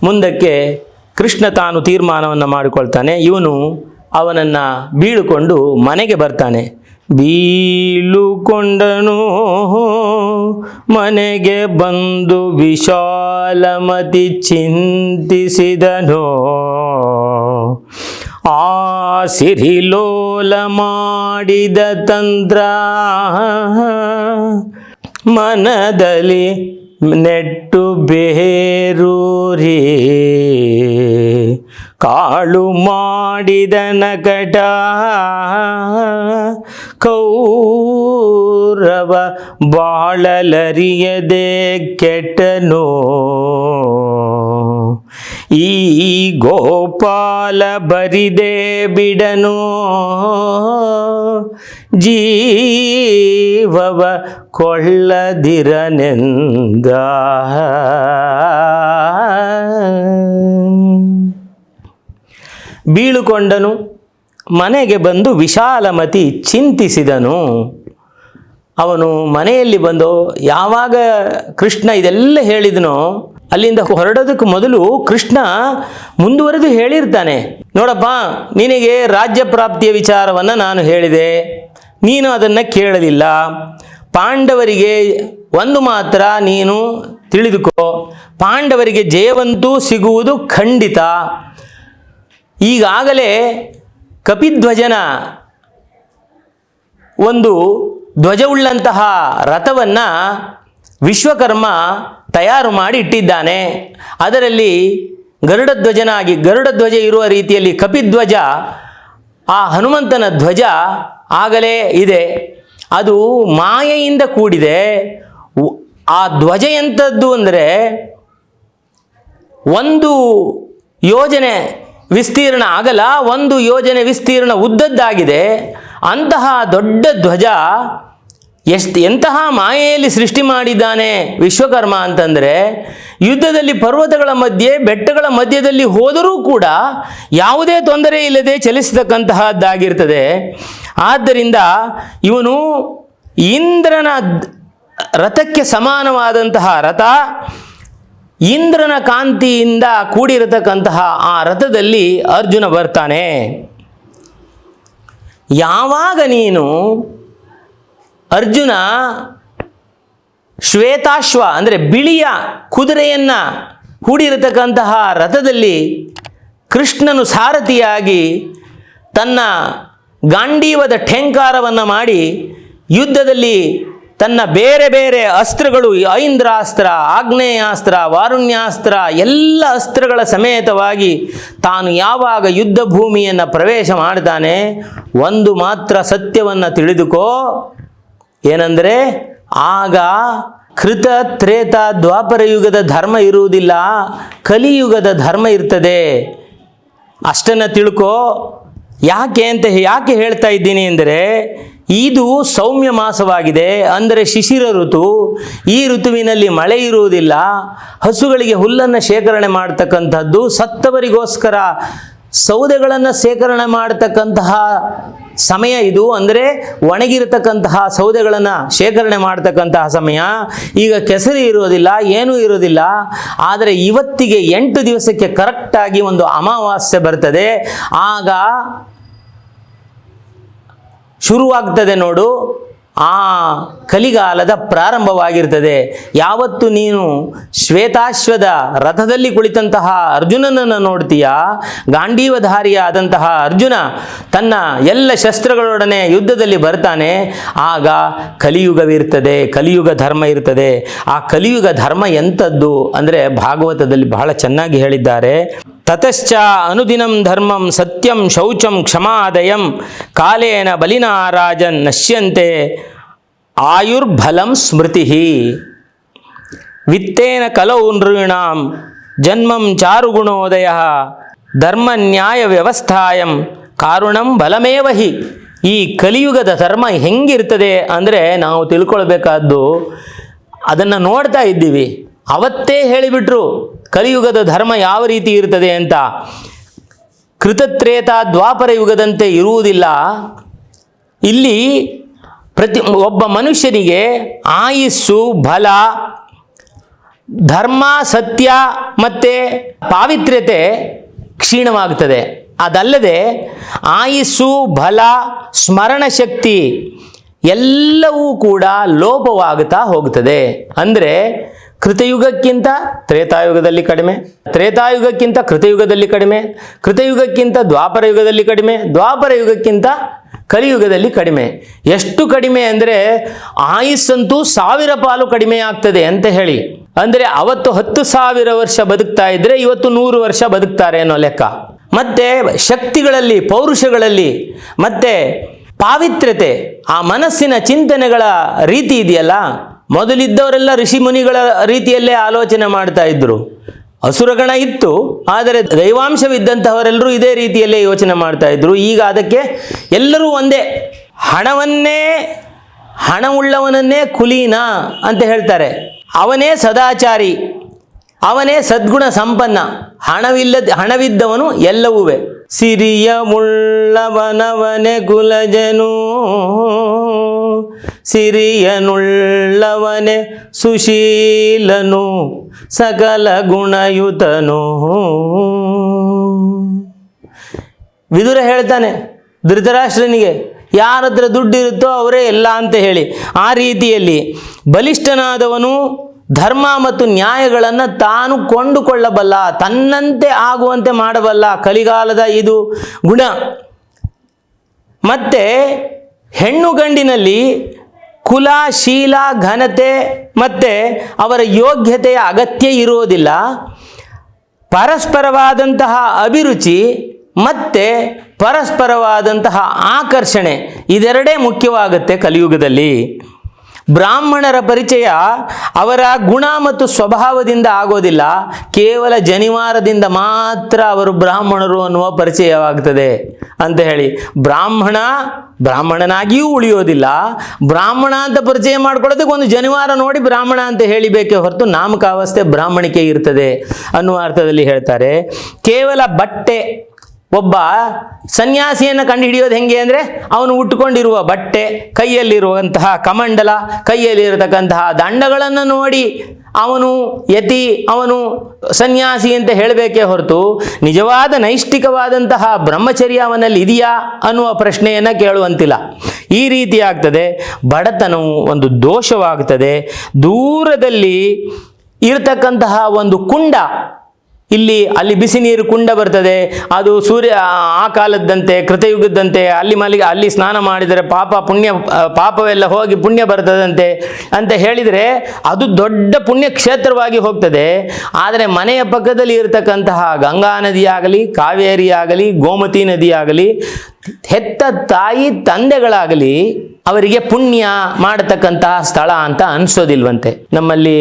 ಮುಂದಕ್ಕೆ ಕೃಷ್ಣ ತಾನು ತೀರ್ಮಾನವನ್ನು ಮಾಡಿಕೊಳ್ತಾನೆ. ಇವನು ಅವನನ್ನು ಬೀಳುಕೊಂಡು ಮನೆಗೆ ಬರ್ತಾನೆ. ಬೀಳುಕೊಂಡನು ಮನೆಗೆ ಬಂದು ವಿಶಾಲಮತಿ ಚಿಂತಿಸಿದನು. ಆ ಸಿರಿಲೋಲ ಮಾಡಿದ ತಂತ್ರ. ಮನದಲ್ಲಿ ನೆಟ್ಟು ಬೇರೂರಿ. ಕಾಳು ಮಾಡಿದ ನಕಟ ಕೌರವ ಬಾಳಲರಿಯದೆ ಕೆಟ್ಟನು. ಈ ಗೋಪಾಲ ಬರಿದೆ ಬಿಡನು. ಜೀವವ ಕೊಳ್ಳದಿರನೆಂದ. ಬೀಳುಕೊಂಡನು, ಮನೆಗೆ ಬಂದು ವಿಶಾಲಮತಿ ಚಿಂತಿಸಿದನು. ಅವನು ಮನೆಯಲ್ಲಿ ಬಂದು ಯಾವಾಗ ಕೃಷ್ಣ ಇದೆಲ್ಲ ಹೇಳಿದನೋ ಅಲ್ಲಿಂದ ಹೊರಡೋದಕ್ಕೆ ಮೊದಲು ಕೃಷ್ಣ ಮುಂದುವರೆದು ಹೇಳಿರ್ತಾನೆ, ನೋಡಪ್ಪ, ನಿನಗೆ ರಾಜ್ಯ ಪ್ರಾಪ್ತಿಯ ವಿಚಾರವನ್ನು ನಾನು ಹೇಳಿದೆ. ನೀನು ಅದನ್ನು ಕೇಳಲಿಲ್ಲ. ಪಾಂಡವರಿಗೆ ಒಂದು ಮಾತ್ರ ನೀನು ತಿಳಿದುಕೋ. ಪಾಂಡವರಿಗೆ ಜಯವಂತೂ ಸಿಗುವುದು ಖಂಡಿತ. ಈಗಾಗಲೇ ಕಪಿಧ್ವಜನ ಒಂದು ಧ್ವಜವುಳ್ಳಂತಹ ರಥವನ್ನು ವಿಶ್ವಕರ್ಮ ತಯಾರು ಮಾಡಿ ಇಟ್ಟಿದ್ದಾನೆ. ಅದರಲ್ಲಿ ಗರುಡಧ್ವಜನಾಗಿ ಗರುಡಧ್ವಜ ಇರುವ ರೀತಿಯಲ್ಲಿ ಕಪಿಧ್ವಜ, ಆ ಹನುಮಂತನ ಧ್ವಜ ಆಗಲೇ ಇದೆ. ಅದು ಮಾಯೆಯಿಂದ ಕೂಡಿದೆ. ಆ ಧ್ವಜ ಎಂಥದ್ದು ಅಂದರೆ ಒಂದು ಯೋಜನೆ ವಿಸ್ತೀರ್ಣ ಆಗಲ ಒಂದು ಯೋಜನೆ ವಿಸ್ತೀರ್ಣ ಉದ್ದದ್ದಾಗಿದೆ. ಅಂತಹ ದೊಡ್ಡ ಧ್ವಜ ಎಷ್ಟು ಎಂತಹ ಮಾಯೆಯಲ್ಲಿ ಸೃಷ್ಟಿ ಮಾಡಿದ್ದಾನೆ ವಿಶ್ವಕರ್ಮ ಅಂತಂದರೆ ಯುದ್ಧದಲ್ಲಿ ಪರ್ವತಗಳ ಮಧ್ಯೆ, ಬೆಟ್ಟಗಳ ಮಧ್ಯದಲ್ಲಿ ಹೋದರೂ ಕೂಡ ಯಾವುದೇ ತೊಂದರೆ ಇಲ್ಲದೆ ಚಲಿಸತಕ್ಕಂತಹದ್ದಾಗಿರ್ತದೆ. ಆದ್ದರಿಂದ ಇವನು ಇಂದ್ರನ ರಥಕ್ಕೆ ಸಮಾನವಾದಂತಹ ರಥ, ಇಂದ್ರನ ಕಾಂತಿಯಿಂದ ಕೂಡಿರತಕ್ಕಂತಹ ಆ ರಥದಲ್ಲಿ ಅರ್ಜುನ ಬರ್ತಾನೆ. ಯಾವಾಗ ನೀನು ಅರ್ಜುನ ಶ್ವೇತಾಶ್ವ ಅಂದರೆ ಬಿಳಿಯ ಕುದುರೆಯನ್ನು ಹೂಡಿರತಕ್ಕಂತಹ ರಥದಲ್ಲಿ ಕೃಷ್ಣನು ಸಾರಥಿಯಾಗಿ ತನ್ನ ಗಾಂಡೀವದ ಠೇಂಕಾರವನ್ನು ಮಾಡಿ ಯುದ್ಧದಲ್ಲಿ ತನ್ನ ಬೇರೆ ಬೇರೆ ಅಸ್ತ್ರಗಳು ಐಂದ್ರಾಸ್ತ್ರ, ಆಗ್ನೇಯಾಸ್ತ್ರ, ವಾರುಣ್ಯಾಸ್ತ್ರ ಎಲ್ಲ ಅಸ್ತ್ರಗಳ ಸಮೇತವಾಗಿ ತಾನು ಯಾವಾಗ ಯುದ್ಧ ಭೂಮಿಯನ್ನು ಪ್ರವೇಶ ಮಾಡ್ತಾನೆ, ಒಂದು ಮಾತ್ರ ಸತ್ಯವನ್ನು ತಿಳಿದುಕೋ ಏನಂದರೆ, ಆಗ ಕೃತ ತ್ರೇತ ದ್ವಾಪರ ಯುಗದ ಧರ್ಮ ಇರುವುದಿಲ್ಲ, ಕಲಿಯುಗದ ಧರ್ಮ ಇರ್ತದೆ. ಅಷ್ಟನ್ನು ತಿಳ್ಕೋ, ಯಾಕೆ ಅಂತ ಯಾಕೆ ಹೇಳ್ತಾ ಇದ್ದೀನಿ ಅಂದರೆ, ಇದು ಸೌಮ್ಯ ಮಾಸವಾಗಿದೆ. ಅಂದರೆ ಶಿಶಿರ ಋತು. ಈ ಋತುವಿನಲ್ಲಿ ಮಳೆ ಇರುವುದಿಲ್ಲ. ಹಸುಗಳಿಗೆ ಹುಲ್ಲನ್ನು ಶೇಖರಣೆ ಮಾಡ್ತಕ್ಕಂಥದ್ದು ಸತ್ತವರಿಗೋಸ್ಕರ. ಸೌದೆಗಳನ್ನು ಶೇಖರಣೆ ಮಾಡತಕ್ಕಂತಹ ಸಮಯ ಇದು ಅಂದರೆ ಒಣಗಿರತಕ್ಕಂತಹ ಸೌದೆಗಳನ್ನು ಶೇಖರಣೆ ಮಾಡತಕ್ಕಂತಹ ಸಮಯ. ಈಗ ಕೆಸರಿ ಇರೋದಿಲ್ಲ, ಏನೂ ಇರೋದಿಲ್ಲ. ಆದರೆ ಇವತ್ತಿಗೆ ಎಂಟು ದಿವಸಕ್ಕೆ ಕರೆಕ್ಟಾಗಿ ಒಂದು ಅಮಾವಾಸ್ಯೆ ಬರ್ತದೆ. ಆಗ ಶುರುವಾಗ್ತದೆ ನೋಡು. ಆ ಕಲಿಗಾಲದ ಪ್ರಾರಂಭವಾಗಿರ್ತದೆ. ಯಾವತ್ತು ನೀನು ಶ್ವೇತಾಶ್ವದ ರಥದಲ್ಲಿ ಕುಳಿತಂತಹ ಅರ್ಜುನನನ್ನು ನೋಡ್ತೀಯಾ? ಗಾಂಡೀವಧಾರಿಯಾದಂತಹ ಅರ್ಜುನ ತನ್ನ ಎಲ್ಲ ಶಸ್ತ್ರಗಳೊಡನೆ ಯುದ್ಧದಲ್ಲಿ ಬರ್ತಾನೆ. ಆಗ ಕಲಿಯುಗವಿರ್ತದೆ, ಕಲಿಯುಗ ಧರ್ಮ ಇರ್ತದೆ. ಆ ಕಲಿಯುಗ ಧರ್ಮ ಎಂಥದ್ದು? ಅಂದರೆ ಭಾಗವತದಲ್ಲಿ ಬಹಳ ಚೆನ್ನಾಗಿ ಹೇಳಿದ್ದಾರೆ. ತತಶ್ಚ ಅನುದಿನಂ ಧರ್ಮಂ ಸತ್ಯಂ ಶೌಚಂ ಕ್ಷಮಾದಯಂ ಕಾಲೇನ ಬಲಿನಾರಾಜನ್ ನಶ್ಯಂತೆ ಆಯುರ್ಬಲಂ ಸ್ಮೃತಿ. ವಿತ್ತೇನ ಕಲೌ ನೃಣಾಂ ಜನ್ಮಂ ಚಾರುಗುಣೋದಯ ಧರ್ಮ ನ್ಯಾಯ ವ್ಯವಸ್ಥಾಯಂ ಕಾರುಣಂ ಬಲಮೇವ ಹಿ. ಈ ಕಲಿಯುಗದ ಧರ್ಮ ಹೆಂಗಿರ್ತದೆ ಅಂದರೆ ನಾವು ತಿಳ್ಕೊಳ್ಬೇಕಾದ್ದು ಅದನ್ನು ನೋಡ್ತಾ ಇದ್ದೀವಿ. ಅವತ್ತೇ ಹೇಳಿಬಿಟ್ರು, ಕಲಿಯುಗದ ಧರ್ಮ ಯಾವ ರೀತಿ ಇರ್ತದೆ ಅಂತ. ಕೃತತ್ರೇತ ದ್ವಾಪರ ಯುಗದಂತೆ ಇರುವುದಿಲ್ಲ. ಇಲ್ಲಿ ಪ್ರತಿ ಒಬ್ಬ ಮನುಷ್ಯನಿಗೆ ಆಯುಸ್ಸು, ಬಲ, ಧರ್ಮ, ಸತ್ಯ ಮತ್ತು ಪಾವಿತ್ರ್ಯತೆ ಕ್ಷೀಣವಾಗ್ತದೆ. ಅದಲ್ಲದೆ ಆಯುಸ್ಸು, ಬಲ, ಸ್ಮರಣ ಶಕ್ತಿ ಎಲ್ಲವೂ ಕೂಡ ಲೋಪವಾಗುತ್ತಾ ಹೋಗ್ತದೆ. ಅಂದರೆ ಕೃತಯುಗಕ್ಕಿಂತ ತ್ರೇತಾಯುಗದಲ್ಲಿ ಕಡಿಮೆ, ತ್ರೇತಾಯುಗಕ್ಕಿಂತ ಕೃತಯುಗದಲ್ಲಿ ಕಡಿಮೆ, ಕೃತಯುಗಕ್ಕಿಂತ ದ್ವಾಪರ ಯುಗದಲ್ಲಿ ಕಡಿಮೆ, ದ್ವಾಪರ ಯುಗಕ್ಕಿಂತ ಕಲಿಯುಗದಲ್ಲಿ ಕಡಿಮೆ. ಎಷ್ಟು ಕಡಿಮೆ ಅಂದರೆ ಆಯುಸ್ಸಂತೂ ಸಾವಿರ ಪಾಲು ಕಡಿಮೆ ಆಗ್ತದೆ ಅಂತ ಹೇಳಿ. ಅಂದರೆ ಅವತ್ತು ಹತ್ತು ಸಾವಿರ ವರ್ಷ ಬದುಕ್ತಾ ಇದ್ರೆ ಇವತ್ತು ನೂರು ವರ್ಷ ಬದುಕ್ತಾರೆ ಅನ್ನೋ ಲೆಕ್ಕ. ಮತ್ತೆ ಶಕ್ತಿಗಳಲ್ಲಿ, ಪೌರುಷಗಳಲ್ಲಿ, ಮತ್ತೆ ಪಾವಿತ್ರ್ಯತೆ, ಆ ಮನಸ್ಸಿನ ಚಿಂತನೆಗಳ ರೀತಿ ಇದೆಯಲ್ಲ? ಮೊದಲಿದ್ದವರೆಲ್ಲ ಋಷಿ ಮುನಿಗಳ ರೀತಿಯಲ್ಲೇ ಆಲೋಚನೆ ಮಾಡ್ತಾ ಇದ್ರು. ಅಸುರಗಣ ಇತ್ತು, ಆದರೆ ದೈವಾಂಶವಿದ್ದಂತಹವರೆಲ್ಲರೂ ಇದೇ ರೀತಿಯಲ್ಲೇ ಯೋಚನೆ ಮಾಡ್ತಾ ಇದ್ರು. ಈಗ ಅದಕ್ಕೆ ಎಲ್ಲರೂ ಒಂದೇ, ಹಣವನ್ನೇ, ಹಣವುಳ್ಳವನನ್ನೇ ಕುಲೀನ ಅಂತ ಹೇಳ್ತಾರೆ. ಅವನೇ ಸದಾಚಾರಿ, ಅವನೇ ಸದ್ಗುಣ ಸಂಪನ್ನ, ಹಣವಿಲ್ಲದ, ಹಣವಿದ್ದವನು ಎಲ್ಲವೂವೆ. ಸಿರಿಯ ಮುಳ್ಳವನವನೆ ಕುಲಜನು. ಸಿರಿಯನುಳ್ಳವನೆ ಸುಶೀಲನು ಸಕಲ ಗುಣಯುತನು. ವಿದುರ ಹೇಳ್ತಾನೆ, ಧೃತರಾಷ್ಟ್ರನಿಗೆ ಯಾರ ಹತ್ರ ದುಡ್ಡಿರುತ್ತೋ ಅವರೇ ಎಲ್ಲ ಅಂತ ಹೇಳಿ. ಆ ರೀತಿಯಲ್ಲಿ ಬಲಿಷ್ಠನಾದವನು ಧರ್ಮ ಮತ್ತು ನ್ಯಾಯಗಳನ್ನು ತಾನು ಕೊಂಡುಕೊಳ್ಳಬಲ್ಲ, ತನ್ನಂತೆ ಆಗುವಂತೆ ಮಾಡಬಲ್ಲ ಕಲಿಗಾಲದ ಇದು ಗುಣ. ಮತ್ತೆ ಹೆಣ್ಣು ಗಂಡಿನಲ್ಲಿ ಕುಲ, ಶೀಲ, ಘನತೆ ಮತ್ತು ಅವರ ಯೋಗ್ಯತೆಯ ಅಗತ್ಯ ಇರುವುದಿಲ್ಲ. ಪರಸ್ಪರವಾದಂತಹ ಅಭಿರುಚಿ ಮತ್ತೆ ಪರಸ್ಪರವಾದಂತಹ ಆಕರ್ಷಣೆ ಇದೆರಡೇ ಮುಖ್ಯವಾಗುತ್ತೆ ಕಲಿಯುಗದಲ್ಲಿ. ಬ್ರಾಹ್ಮಣರ ಪರಿಚಯ ಅವರ ಗುಣ ಮತ್ತು ಸ್ವಭಾವದಿಂದ ಆಗೋದಿಲ್ಲ. ಕೇವಲ ಜನಿವಾರದಿಂದ ಮಾತ್ರ ಅವರು ಬ್ರಾಹ್ಮಣರು ಅನ್ನುವ ಪರಿಚಯವಾಗ್ತದೆ ಅಂತ ಹೇಳಿ. ಬ್ರಾಹ್ಮಣ, ಬ್ರಾಹ್ಮಣನಾಗಿಯೂ ಉಳಿಯೋದಿಲ್ಲ. ಬ್ರಾಹ್ಮಣ ಅಂತ ಪರಿಚಯ ಮಾಡ್ಕೊಳ್ಳೋದಕ್ಕೆ ಒಂದು ಜನಿವಾರ ನೋಡಿ ಬ್ರಾಹ್ಮಣ ಅಂತ ಹೇಳಿಬೇಕೆ ಹೊರತು ನಾಮಕಾವಸ್ಥೆ ಬ್ರಾಹ್ಮಣಿಕೆ ಇರ್ತದೆ ಅನ್ನುವ ಅರ್ಥದಲ್ಲಿ ಹೇಳ್ತಾರೆ. ಕೇವಲ ಬಟ್ಟೆ ಒಬ್ಬ ಸನ್ಯಾಸಿಯನ್ನು ಕಂಡುಹಿಡಿಯೋದು ಹೆಂಗೆ ಅಂದರೆ ಅವನು ಉಟ್ಕೊಂಡಿರುವ ಬಟ್ಟೆ, ಕೈಯಲ್ಲಿರುವಂತಹ ಕಮಂಡಲ, ಕೈಯಲ್ಲಿರತಕ್ಕಂತಹ ದಂಡಗಳನ್ನು ನೋಡಿ ಅವನು ಯತಿ, ಅವನು ಸನ್ಯಾಸಿ ಅಂತ ಹೇಳಬೇಕೇ ಹೊರತು ನಿಜವಾದ ನೈಷ್ಠಿಕವಾದಂತಹ ಬ್ರಹ್ಮಚರ್ಯ ಅವನಲ್ಲಿ ಇದೆಯಾ ಅನ್ನುವ ಪ್ರಶ್ನೆಯನ್ನು ಕೇಳುವಂತಿಲ್ಲ. ಈ ರೀತಿ ಆಗ್ತದೆ, ಬಡತನವು ಒಂದು ದೋಷವಾಗ್ತದೆ, ದೂರದಲ್ಲಿ ಇರತಕ್ಕಂತಹ ಒಂದು ಕುಂಡ ಇಲ್ಲಿ ಅಲ್ಲಿ ಬಿಸಿ ನೀರು ಕುಂಡ ಬರ್ತದೆ. ಅದು ಸೂರ್ಯ, ಆ ಕಾಲದ್ದಂತೆ ಕೃತಯುಗದಂತೆ ಅಲ್ಲಿ ಮಲಿಗೆ, ಅಲ್ಲಿ ಸ್ನಾನ ಮಾಡಿದರೆ ಪಾಪ ಪುಣ್ಯ ಪಾಪವೆಲ್ಲ ಹೋಗಿ ಪುಣ್ಯ ಬರ್ತದಂತೆ ಅಂತ ಹೇಳಿದರೆ ಅದು ದೊಡ್ಡ ಪುಣ್ಯ ಕ್ಷೇತ್ರವಾಗಿ ಹೋಗ್ತದೆ. ಆದರೆ ಮನೆಯ ಪಕ್ಕದಲ್ಲಿ ಇರತಕ್ಕಂತಹ ಗಂಗಾ ನದಿಯಾಗಲಿ ಕಾವೇರಿ ಆಗಲಿ ಗೋಮತಿ ನದಿಯಾಗಲಿ, ಹೆತ್ತ ತಾಯಿ ತಂದೆಗಳಾಗಲಿ ಅವರಿಗೆ ಪುಣ್ಯ ಮಾಡತಕ್ಕಂತಹ ಸ್ಥಳ ಅಂತ ಅನಿಸೋದಿಲ್ವಂತೆ. ನಮ್ಮಲ್ಲಿ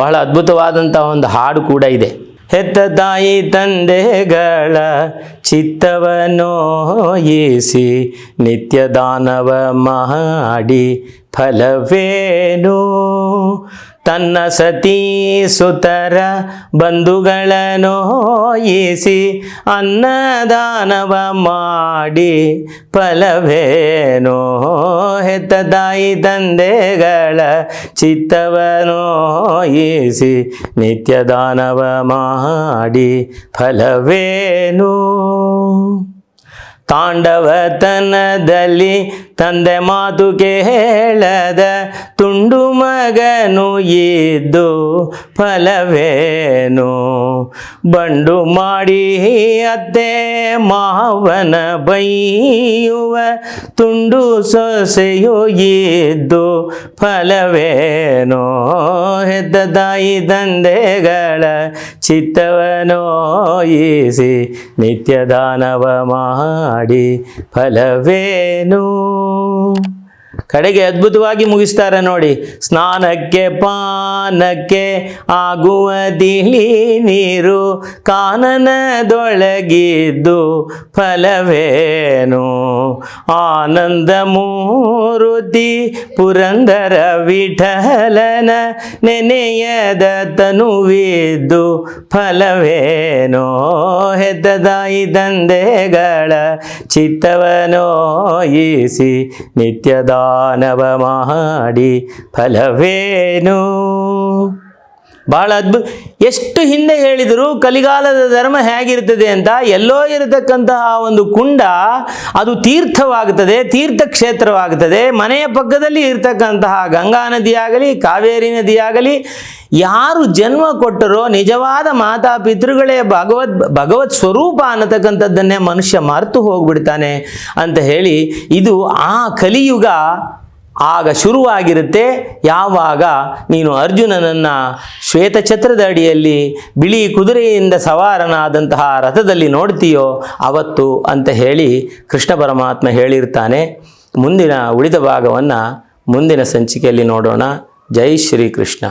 ಬಹಳ ಅದ್ಭುತವಾದಂತಹ ಒಂದು ಹಾಡು ಕೂಡ ಇದೆ. ಹೆತ್ತ ತಾಯಿ ತಂದೆಗಳ ಚಿತ್ತವನೋಯಿಸಿ ನಿತ್ಯ ದಾನವ ಮಾಡಿ ಫಲವೇನು? ತನ್ನ ಸತೀ ಸುತರ ಬಂಧುಗಳನೋಯಿಸಿ ಅನ್ನದಾನವ ಮಾಡಿ ಫಲವೇನೋ? ಹೆತ್ತ ತಾಯಿ ತಂದೆಗಳ ಚಿತ್ತವನೋಯಿಸಿ ನಿತ್ಯ ದಾನವ ಮಾಡಿ ಫಲವೇನು? ತಾಂಡವತನದಲ್ಲಿ ತಂದೆ ಮಾತು ಕೇಳದ ತುಂಡು ಮಗನು ಇದ್ದು ಫಲವೇನು? ಬಂಡು ಮಾಡಿ ಅತ್ತೆ ಮಾವನ ಬೈಯುವ ತುಂಡು ಸೊಸೆಯು ಇದ್ದು ಫಲವೇನೋ? ಹೆದ್ದ ತಾಯಿ ತಂದೆಗಳ ಚಿತ್ತವನೋಯಿಸಿ ನಿತ್ಯ ದಾನವ ಮಾಡಿ ಫಲವೇನು? Oh. ಕಡೆಗೆ ಅದ್ಭುತವಾಗಿ ಮುಗಿಸ್ತಾರೆ ನೋಡಿ. ಸ್ನಾನಕ್ಕೆ, ಪಾನಕ್ಕೆ ಆಗುವ ದಿಲಿ ನೀರು ಕಾನನದೊಳಗಿದ್ದು ಫಲವೇನು? ಆನಂದ ಮೂರುತಿ ಪುರಂದರ ವಿಠಲನ ನೆನೆಯದ ತನುವಿದ್ದು ಫಲವೇನೋ? ಹೆದ್ದದಾಯಿ ತಂದೆಗಳ ಚಿತ್ತವನೋಯಿಸಿ ನಿತ್ಯ ದಾನವ ಮಾಡಿ ಫಲವೇನು ಬಹಳ ಅದ್ಭುತ. ಎಷ್ಟು ಹಿಂದೆ ಹೇಳಿದರೂ ಕಲಿಗಾಲದ ಧರ್ಮ ಹೇಗಿರ್ತದೆ ಅಂತ ಎಲ್ಲೋ ಇರತಕ್ಕಂತಹ ಒಂದು ಕುಂಡ ಅದು ತೀರ್ಥವಾಗುತ್ತದೆ, ತೀರ್ಥಕ್ಷೇತ್ರವಾಗುತ್ತದೆ. ಮನೆಯ ಪಕ್ಕದಲ್ಲಿ ಇರತಕ್ಕಂತಹ ಗಂಗಾ ನದಿಯಾಗಲಿ, ಕಾವೇರಿ ನದಿಯಾಗಲಿ, ಯಾರು ಜನ್ಮ ಕೊಟ್ಟರೋ ನಿಜವಾದ ಮಾತಾ ಪಿತೃಗಳೇ ಭಗವದ್, ಭಗವತ್ ಸ್ವರೂಪ ಅನ್ನತಕ್ಕಂಥದ್ದನ್ನೇ ಮನುಷ್ಯ ಮರೆತು ಹೋಗ್ಬಿಡ್ತಾನೆ ಅಂತ ಹೇಳಿ ಇದು ಆ ಕಲಿಯುಗ ಆಗ ಶುರುವಾಗಿರುತ್ತೆ, ಯಾವಾಗ ನೀನು ಅರ್ಜುನನನ್ನು ಶ್ವೇತಛತ್ರದ ಅಡಿಯಲ್ಲಿ ಬಿಳಿ ಕುದುರೆಯಿಂದ ಸವಾರನಾದಂತಹ ರಥದಲ್ಲಿ ನೋಡ್ತೀಯೋ ಅವತ್ತು ಅಂತ ಹೇಳಿ ಕೃಷ್ಣ ಪರಮಾತ್ಮ ಹೇಳಿರ್ತಾನೆ. ಮುಂದಿನ ಉಳಿದ ಭಾಗವನ್ನು ಮುಂದಿನ ಸಂಚಿಕೆಯಲ್ಲಿ ನೋಡೋಣ. ಜೈ ಶ್ರೀಕೃಷ್ಣ.